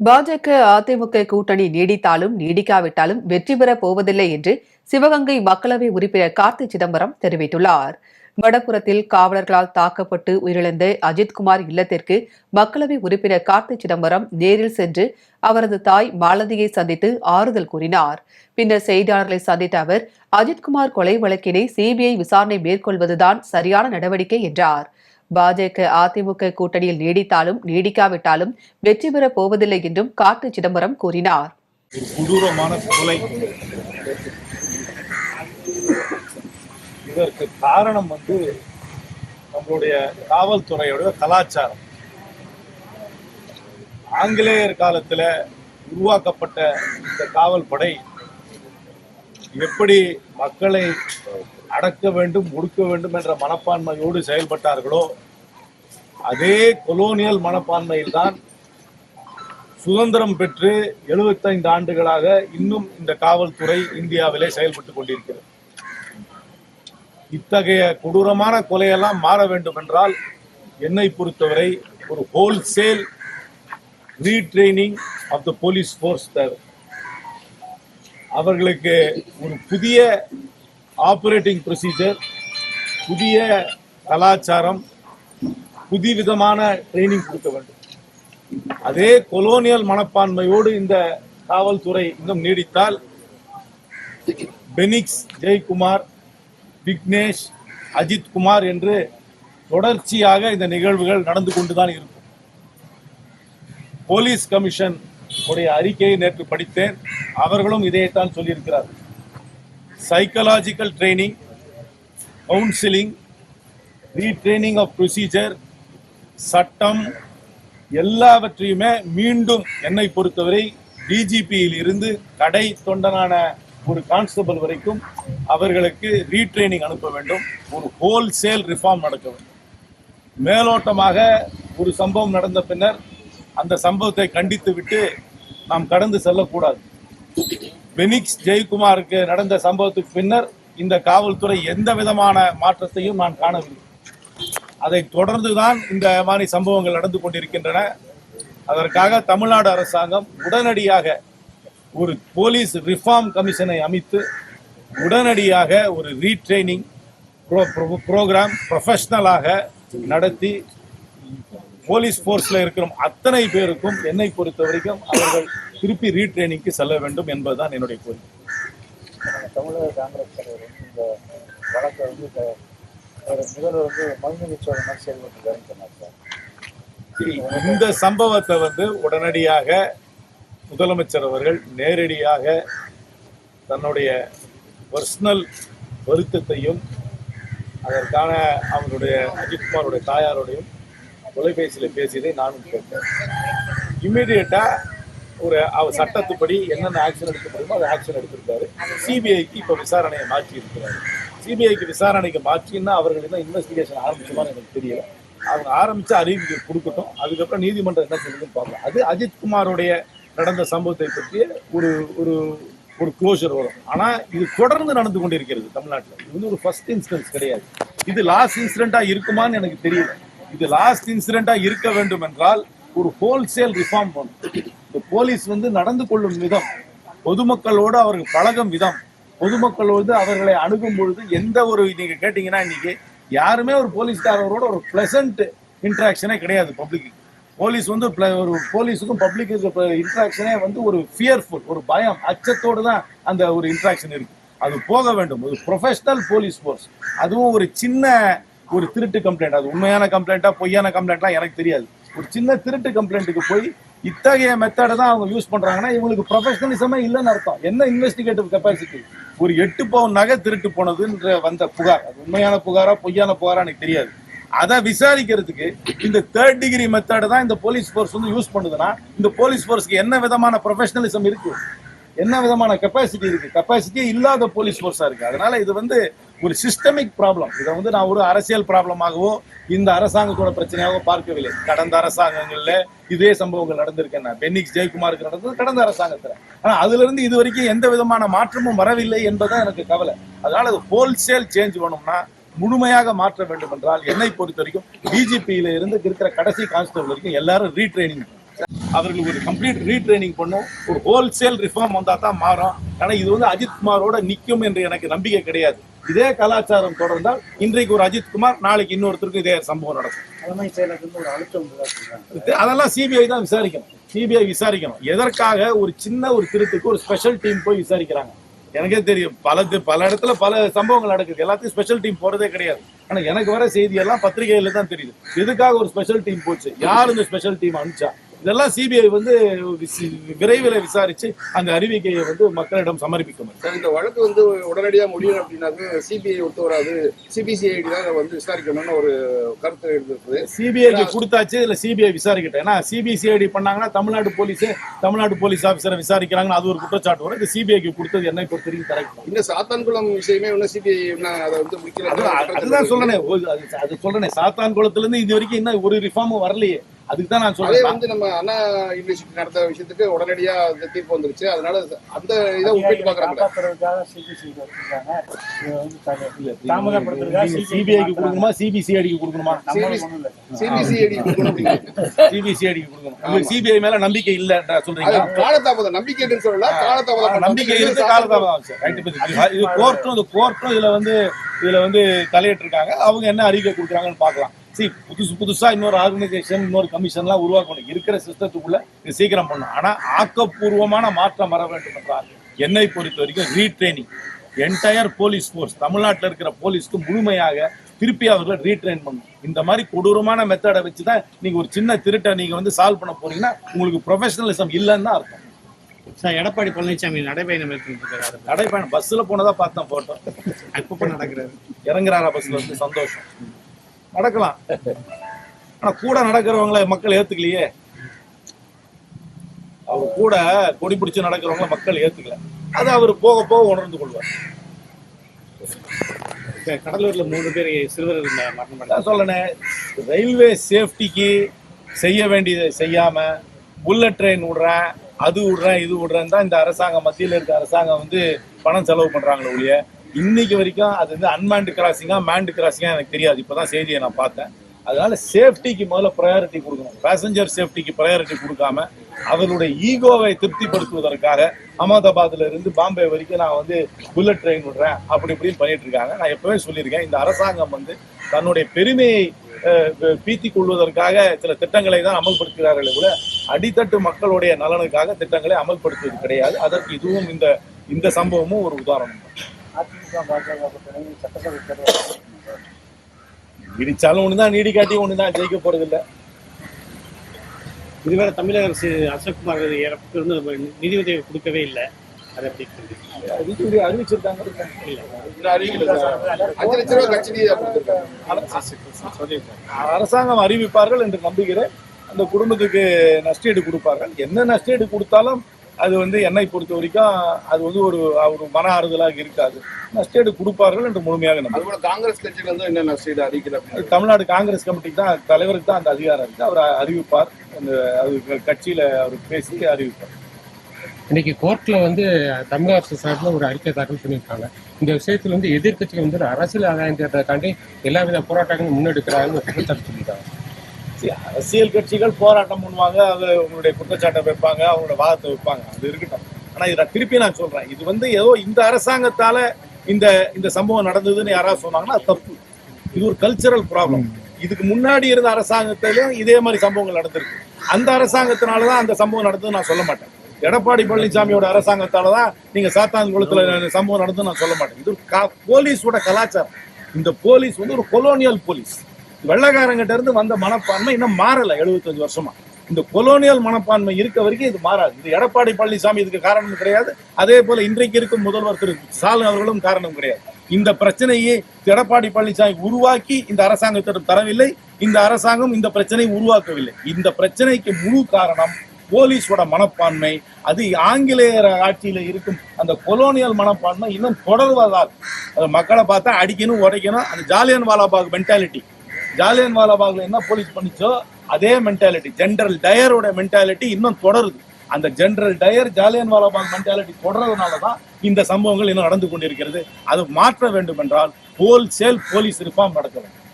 பாஜக அதிமுக கூட்டணி நீடித்தாலும் நீடிக்காவிட்டாலும் வெற்றி பெறப் போவதில்லை என்று சிவகங்கை மக்களவை உறுப்பினர் கார்த்தி சிதம்பரம் தெரிவித்துள்ளார். வடபுறத்தில் காவலர்களால் தாக்கப்பட்டு உயிரிழந்த அஜித்குமார் இல்லத்திற்கு மக்களவை உறுப்பினர் கார்த்தி சிதம்பரம் நேரில் சென்று அவரது தாய் மாலதியை சந்தித்து ஆறுதல் கூறினார். பின்னர் செய்தியாளர்களை சந்தித்த அவர் அஜித்குமார் கொலை வழக்கினை சிபிஐ விசாரணை மேற்கொள்வதுதான் சரியான நடவடிக்கை என்றார். பாஜக அதிமுக கூட்டணியில் நீடித்தாலும் நீடிக்காவிட்டாலும் வெற்றி பெறப் போவதில்லை என்றும் காட்டு சிதம்பரம் கூறினார். கொடூரமான கொலை. இதற்கு காரணம் வந்து நம்மளுடைய காவல்துறையோட கலாச்சாரம். ஆங்கிலேயர் காலத்துல உருவாக்கப்பட்ட இந்த காவல் படை எப்படி மக்களை அடக்க வேண்டும் ஒடுக்க வேண்டும் என்ற மனப்பான்மையோடு செயல்பட்டார்களோ அதே கொலோனியல் மனப்பான்மையில்தான் சுதந்திரம் பெற்று 75 ஆண்டுகளாக இன்னும் இந்த காவல்துறை இந்தியாவிலே செயல்பட்டு கொண்டிருக்கிறது. இத்தகைய கொடூரமான கொலையெல்லாம் மாற வேண்டும் என்றால் என்னை பொறுத்தவரை ஒரு wholesale retraining of the police force தேவை. அவர்களுக்கு ஒரு புதிய ஆப்ரேட்டிங் ப்ரொசீஜர் புதிய கலாச்சாரம் புதிவிதமான ட்ரைனிங் கொடுக்க வேண்டும். அதே கொலோனியல் மனப்பான்மையோடு இந்த காவல்துறை இன்னும் நீடித்தால் பெனிக்ஸ் ஜெயக்குமார் விக்னேஷ் அஜித் குமார் என்று தொடர்ச்சியாக இந்த நிகழ்வுகள் நடந்து கொண்டுதான் இருக்கும். போலீஸ் கமிஷன் உடைய அறிக்கையை நேற்று படித்தேன். அவர்களும் இதைத்தான் சொல்லியிருக்கிறார். Psychological training counselling retraining of procedure சட்டம் எல்லாவற்றையுமே மீண்டும் என்னை பொறுத்தவரை டிஜிபியில் இருந்து கடை தொண்டனான ஒரு கான்ஸ்டபிள் வரைக்கும் அவர்களுக்கு ரீட்ரைனிங் அனுப்ப வேண்டும். ஒரு ஹோல்சேல் ரிஃபார்ம் நடக்க வேண்டும். மேலோட்டமாக ஒரு சம்பவம் நடந்த பின்னர் அந்த சம்பவத்தை கண்டித்து விட்டு நாம் கடந்து செல்லக்கூடாது. பெனிக்ஸ் ஜெயக்குமாருக்கு நடந்த சம்பவத்துக்கு பின்னர் இந்த காவல்துறை எந்த விதமான மாற்றத்தையும் நான் காணவில்லை. அதை தொடர்ந்துதான் இந்த மாதிரி சம்பவங்கள் நடந்து கொண்டிருக்கின்றன. அதற்காக தமிழ்நாடு அரசாங்கம் உடனடியாக ஒரு போலீஸ் ரிஃபார்ம் கமிஷனை அமைத்து உடனடியாக ஒரு ரீட்ரைனிங் ப்ரோ ப்ரோக்ராம் ப்ரொஃபஷ்னலாக நடத்தி போலீஸ் ஃபோர்ஸில் இருக்கிற அத்தனை பேருக்கும் என்னை பொறுத்த வரைக்கும் அவர்கள் திருப்பி ரீட்ரைனிங்க்கு செல்ல வேண்டும் என்பதுதான் என்னுடைய கோரிக்கை. தமிழக காங்கிரஸ் தலைவர் வந்து இந்த வழக்கை வந்து முதல்வர் வந்து மனுநீதிச்சோட மாதிரி செயல்பட்டுருக்காருன்னு சொன்னார் சார். இந்த சம்பவத்தை வந்து உடனடியாக முதலமைச்சர் அவர்கள் நேரடியாக தன்னுடைய பர்சனல் வருத்தத்தையும் அதற்கான அவருடைய அஜித்குமாருடைய தாயாரோடையும் தொலைபேசியில் பேசியதை நானும் கேட்டேன். இம்மிடியட்டாக ஒரு அவர் சட்டத்துப்படி என்னென்ன ஆக்ஷன் எடுக்க முடியுமோ அதை ஆக்ஷன் எடுத்திருக்காரு. சிபிஐக்கு இப்போ விசாரணையை மாற்றி இருக்கிறாரு சிபிஐக்கு விசாரணைக்கு மாற்றின்னா அவர்கள் என்ன இன்வெஸ்டிகேஷன் ஆரம்பிச்சுமான்னு எனக்கு தெரியல. அவங்க ஆரம்பித்து அறிவிப்பு கொடுக்கட்டும். அதுக்கப்புறம் நீதிமன்றம் என்ன சொல்லுதுன்னு பார்க்கலாம். அது அஜித்குமாருடைய நடந்த சம்பவத்தை பற்றிய ஒரு ஒரு ஒரு க்ளோஷர் வரும். ஆனால் இது தொடர்ந்து நடந்து கொண்டிருக்கிறது தமிழ்நாட்டில். இது வந்து ஒரு ஃபர்ஸ்ட் இன்சிடென்ட் கிடையாது. இது லாஸ்ட் இன்சிடெண்ட்டாக இருக்குமான்னு எனக்கு தெரியல. இது லாஸ்ட் இன்சிடென்ட்டா இருக்க வேண்டும் என்றால் ஒரு ஹோல்சேல் ரிஃபார்ம் பண்ணும் இந்த போலீஸ் வந்து நடந்து கொள்ளும் விதம் பொதுமக்களோடு அவர்கள் பழகும் விதம் பொதுமக்களோடு அவர்களை அணுகும் பொழுது எந்த ஒரு நீங்க கேட்டீங்கன்னா இன்னைக்கு யாருமே ஒரு போலீஸ்காரரோட ஒரு பிளசன்ட் இன்ட்ராக்ஷனே கிடையாது பப்ளிக்கு போலீஸ் வந்து ஒரு போலீஸுக்கும் பப்ளிக்கு இன்ட்ராக்ஷனே வந்து ஒரு ஃபியர்ஃபுல் ஒரு பயம் அச்சத்தோடு தான் அந்த ஒரு இன்ட்ராக்ஷன் இருக்கு. அது போக வேண்டும். ஒரு ப்ரொஃபஷனல் போலீஸ் ஃபோர்ஸ் அதுவும் ஒரு சின்ன ஒரு திருட்டு கம்ப்ளைண்ட் அது உண்மையான கம்ப்ளைண்ட்டா பொய்யான கம்ப்ளைண்ட்லாம் எனக்கு தெரியாது. ஒரு சின்ன திருட்டு கம்ப்ளைண்ட்டுக்கு போய் இத்தகைய மெத்தடை தான் அவங்க யூஸ் பண்றாங்கன்னா இவங்களுக்கு ப்ரொஃபஷனலிசமே இல்லைன்னு அர்த்தம். என்ன இன்வெஸ்டிகேட்டிவ் கெப்பாசிட்டி ஒரு எட்டு பவுன் நகை திருட்டு போனதுன்ற வந்த புகார். அது உண்மையான புகாரா பொய்யான புகாரா எனக்கு தெரியாது. அதை விசாரிக்கிறதுக்கு இந்த தேர்ட் டிகிரி மெத்தடை தான் இந்த போலீஸ் ஃபோர்ஸ் வந்து யூஸ் பண்ணுதுன்னா இந்த போலீஸ் ஃபோர்ஸ்க்கு என்ன விதமான ப்ரொஃபஷனலிசம் இருக்கு? என்ன விதமான கெப்பாசிட்டி இருக்கு? கெப்பாசிட்டியே இல்லாத போலீஸ் ஃபோர்ஸா இருக்கு. அதனால இது வந்து ஒரு சிஸ்டமிக் ப்ராப்ளம் இதை வந்து நான் ஒரு அரசியல் ப்ராப்ளமாகவோ இந்த அரசாங்கத்தோட பிரச்சனையாகவோ பார்க்கவில்லை. கடந்த அரசாங்கங்களில் இதே சம்பவங்கள் நடந்திருக்கேன் பென்னிக்ஸ் ஜெயக்குமாருக்கு நடந்தது கடந்த அரசாங்கத்தில். ஆனால் அதுலேருந்து இது வரைக்கும் எந்த விதமான மாற்றமும் வரவில்லை என்பதுதான் எனக்கு கவலை. அதனால் அது ஹோல்சேல் சேஞ்ச் வேணும்னா முழுமையாக மாற்ற வேண்டும் என்றால் என்னை பொறுத்த வரைக்கும் டிஜிபியில இருந்து இருக்கிற கடைசி கான்ஸ்டபிள் வரைக்கும் எல்லாரும் ரீட்ரைனிங் அவர்களுக்கு ஒரு கம்ப்ளீட் ரீட்ரைனிங் பண்ணும். ஒரு ஹோல்சேல் ரிஃபார்ம் வந்தால் தான் மாறும். ஆனா இது வந்து அஜித் குமாரோட நிற்கும் என்று எனக்கு நம்பிக்கை கிடையாது. இதே கலாச்சாரம் தொடர்ந்தால் இன்றைக்கு ஒரு அஜித் குமார் நாளைக்கு இன்னொருத்தருக்கு இதே சம்பவம் நடக்கும். அதெல்லாம் சிபிஐ தான் விசாரிக்கணும். சிபிஐ விசாரிக்கணும். எதற்காக ஒரு சின்ன ஒரு திருட்டுக்கு ஒரு ஸ்பெஷல் டீம் போய் விசாரிக்கிறாங்க? எனக்கே தெரியும். பல பல இடத்துல பல சம்பவங்கள் நடக்குது. எல்லாத்தையும் ஸ்பெஷல் டீம் போறதே கிடையாது. ஆனா எனக்கு வர செய்தி எல்லாம் பத்திரிகையில தான் தெரியுது. எதுக்காக ஒரு ஸ்பெஷல் டீம் போச்சு? யார் இந்த ஸ்பெஷல் டீம் அனுப்பிச்சா? இதெல்லாம் சிபிஐ வந்து விரைவில் விசாரிச்சு அந்த அறிவிக்கையை வந்து மக்களிடம் சமர்ப்பிக்கணும் சார் இந்த வழக்கு வந்து உடனடியா முடியும் அப்படின்னாக்க சிபிஐ ஒத்து வராது. சிபிசிஐடி தான் வந்து விசாரிக்கணும்னு ஒரு கருத்து இருந்திருக்குது சிபிஐக்கு கொடுத்தாச்சு இல்ல சிபிஐ விசாரிக்கட்டும். ஏன்னா சிபிசிஐடி பண்ணாங்கன்னா தமிழ்நாடு போலீஸ் தமிழ்நாடு போலீஸ் ஆபீசரை விசாரிக்கிறாங்கன்னு அது ஒரு குற்றச்சாட்டு வரும். இது சிபிஐக்கு கொடுத்தது என்னை பொறுத்த வரைக்கும் கரெக்ட் இன்னும் சாத்தான்குளம் விஷயமே இன்னும் சிபிஐ அதை வந்து முடிக்கல. அது- அதுதான் ஒரு- அது சொல்றேனே. சாத்தான் குளத்துல இருந்து இது வரைக்கும் இன்னும் ஒரு ரிஃபார்மும் வரலையே. அதுக்கு தான் நான் சொல்றேன். வந்து நம்ம அண்ணா யூனிவர்சிட்டி நடத்த விஷயத்துக்கு உடனடியா அந்த தீர்ப்பு வந்துருச்சு. அதனால அந்த இதை ஒப்பிட்டு பாக்குறாங்க சிபிஐக்கு கொடுக்கணுமா? சிபிசிஐடிக்கு கொடுக்கணுமா. சிபிசிஐடி சிபிசிஐடிக்கு கொடுக்கணும். சிபிஐ மேல நம்பிக்கை இல்ல அது சொல்றீங்களா? காலதாமதம். நம்பிக்கைன்னு சொல்லல காலதாமதம். நம்பிக்கை இருக்கு காலதாமதம். இது- கோர்ட்டும் இது கோர்ட்டும் இதுல வந்து இதுல வந்து தலையிட்டு இருக்காங்க அவங்க என்ன அறிக்கை கொடுக்குறாங்கன்னு பார்க்கலாம். சரி புதுசு புதுசா இன்னொரு ஆர்கனைசேஷன் இன்னொரு கமிஷன்லாம் உருவாக்கணும். இருக்கிற சிஸ்டத்துக்குள்ள இது சீக்கிரம் பண்ணும் ஆனா ஆக்கப்பூர்வமான மாற்றம் வர வேண்டும் என்றால் என்னை பொறுத்த வரைக்கும் ரீட்ரைனிங் என்டையர் போலீஸ் ஃபோர்ஸ் தமிழ்நாட்டில் இருக்கிற போலீஸ்க்கு முழுமையாக திருப்பி அவர்களை ரீட்ரைன் பண்ணணும். இந்த மாதிரி கொடூரமான மெத்தடை வச்சு தான் நீங்க ஒரு சின்ன திருட்டை நீங்க வந்து சால்வ் பண்ண போறீங்கன்னா உங்களுக்கு ப்ரொஃபஷனலிசம் இல்லைன்னு தான் அர்த்தம். சார் எடப்பாடி பழனிசாமி நடைபயணம் மேற்கொண்டிருக்காரு நடைப்பயணம் பஸ்ல போனதா பார்த்தேன் போட்டோ அப்பப்ப நடக்கிறாரு இறங்குறாரா பஸ்ல வந்து சந்தோஷம். நடக்கலாம். ஆனா கூட நடக்கிறவங்கள மக்கள் ஏத்துக்கலையே. அவர் கூட கொடி பிடிச்சு நடக்கிறவங்கள மக்கள் ஏத்துக்கல. அது அவர் போக போக உணர்ந்து கொள்வார். கடலூர்ல மூணு பேர் சிறுவர் மரணம் சொல்லனே ரயில்வே சேஃப்டிக்கு செய்ய வேண்டியதை செய்யாம புல்லட் ட்ரெயின் விடுறேன் அது விடுறேன் இது விடுறேன் தான் இந்த அரசாங்கம் மத்தியில் இருக்க அரசாங்கம் வந்து பணம் செலவு பண்றாங்களே ஒழிய இன்னைக்கு வரைக்கும் அது வந்து அன்மேண்டு கிராசிங்கா மேண்டு கிராசிங்கா எனக்கு தெரியாது. இப்போதான் செய்தியை நான் பார்த்தேன். அதனால சேஃப்டிக்கு முதல்ல ப்ரையாரிட்டி கொடுக்கணும். பேசஞ்சர் சேஃப்டிக்கு ப்ரையாரிட்டி கொடுக்காம அவருடைய ஈகோவை திருப்திப்படுத்துவதற்காக அகமதாபாத்ல இருந்து பாம்பே வரைக்கும் நான் வந்து புல்லட் ட்ரெயின் விடுறேன். அப்படி இப்படின்னு பண்ணிட்டு இருக்காங்க. நான் எப்பவே சொல்லியிருக்கேன் இந்த அரசாங்கம் வந்து தன்னுடைய பெருமையை பீத்தி கொள்வதற்காக சில திட்டங்களை தான் அமல்படுத்துகிறார்கள் கூட அடித்தட்டு மக்களுடைய நலனுக்காக திட்டங்களை அமல்படுத்துவது கிடையாது. அதற்கு இதுவும் இந்த இந்த சம்பவமும் ஒரு உதாரணம். அதிமுக பாஜக சட்டசபை தேர்தல். இடிச்சாலும் ஒண்ணுதான் நீடி காட்டி ஒண்ணுதான் ஜெயிக்க போறது இல்ல இதுவரை தமிழக அரசு அசோக்குமார் இறப்பிலிருந்து நிதி உதவி கொடுக்கவே இல்லை அதை எப்படி? அறிவிச்சிருக்காங்க நிதி சொல்லியிருக்காரு. அரசாங்கம் அறிவிப்பார்கள் என்று நம்புகிறேன் அந்த குடும்பத்துக்கு நஷ்டீடு கொடுப்பார்கள் என்ன நஷ்டீடு கொடுத்தாலும் அது வந்து என்னை பொறுத்த வரைக்கும் அது வந்து ஒரு ஒரு மன ஆறுதலாக இருக்காது. நஷ்டீடு கொடுப்பார்கள் என்று முழுமையாக கூட காங்கிரஸ் கட்சியில இருந்து என்ன நஷ்டீடு அறிவிக்கல அது அப்படின்னு தமிழ்நாடு காங்கிரஸ் கமிட்டிக்கு தான் தலைவருக்கு தான் அந்த அதிகாரம் இருக்கு அவர் அறிவிப்பார். அந்த அது கட்சியில அவர் பேசி அறிவிப்பார். இன்னைக்கு கோர்ட்ல வந்து தமிழக அரசு சார்பில் ஒரு அறிக்கை தாக்கல் பண்ணியிருக்காங்க. இந்த விஷயத்துல வந்து எதிர்க்கட்சிகள் வந்து அரசியல் ஆதாயம் தேடுறதுக்காண்டி எல்லா வித போராட்டங்களும் முன்னெடுக்கிறாங்கன்னு ஒரு குற்றச்சாட்டு சொல்லியிருக்காங்க அரசியல் கட்சிகள் போராட்டம் பண்ணுவாங்க அது உங்களுடைய குற்றச்சாட்டை வைப்பாங்க அவங்களோட வாதத்தை வைப்பாங்க. அது இருக்கட்டும். ஆனா இதை திருப்பி நான் சொல்றேன். இது வந்து ஏதோ இந்த அரசாங்கத்தால இந்த இந்த சம்பவம் நடந்ததுன்னு யாராவது சொன்னாங்கன்னா தப்பு. இது ஒரு கல்ச்சரல் ப்ராப்ளம் இதுக்கு முன்னாடி இருந்த அரசாங்கத்திலும் இதே மாதிரி சம்பவங்கள் நடந்திருக்கு. அந்த அரசாங்கத்தினால தான் அந்த சம்பவம் நடந்ததுன்னு நான் சொல்ல மாட்டேன். எடப்பாடி பழனிசாமியோட அரசாங்கத்தால தான் நீங்க சாத்தான்குளத்துல சம்பவம் நடந்ததுன்னு நான் சொல்ல மாட்டேன். இது போலீஸோட கலாச்சாரம். இந்த போலீஸ் வந்து ஒரு கொலோனியல் போலீஸ். வெள்ளக்காரங்கிட்ட இருந்து வந்த மனப்பான்மை இன்னும் மாறல 75 வருஷமா. இந்த கொலோனியல் மனப்பான்மை இருக்க வரைக்கும் இது மாறாது. இது எடப்பாடி பழனிசாமி இதுக்கு காரணம் கிடையாது. அதே போல இன்றைக்கு இருக்கும் முதல்வர் திரு ஸ்டாலின் அவர்களும் காரணம் கிடையாது. இந்த பிரச்சனையை எடப்பாடி பழனிசாமி உருவாக்கி இந்த அரசாங்கத்திடம் தரவில்லை. இந்த அரசாங்கம் இந்த பிரச்சனையை உருவாக்கவில்லை. இந்த பிரச்சனைக்கு முழு காரணம் போலீஸோட மனப்பான்மை. அது ஆங்கிலேயர் ஆட்சியில இருக்கும் அந்த கொலோனியல் மனப்பான்மை இன்னும் தொடர்வதால் அது மக்களை பார்த்தா அடிக்கணும் உடைக்கணும். அந்த ஜாலியன் வாலாபாக் மென்டாலிட்டி ஜாலியன் வாலாபாக்ல என்ன போலீஸ் பண்ணிச்சோ அதே மென்டாலிட்டி ஜென்ரல் டயரோட மென்டாலிட்டி இன்னும் தொடருது. அந்த ஜென்ரல் டயர் ஜாலியன் வாலாபாக் மென்டாலிட்டி தொடர்றதுனால தான் இந்த சம்பவங்கள் இன்னும் நடந்து கொண்டிருக்கிறது. அது மாற்ற வேண்டும் என்றால் ஹோல்சேல் போலீஸ் ரிஃபார்ம் நடக்க வேண்டும்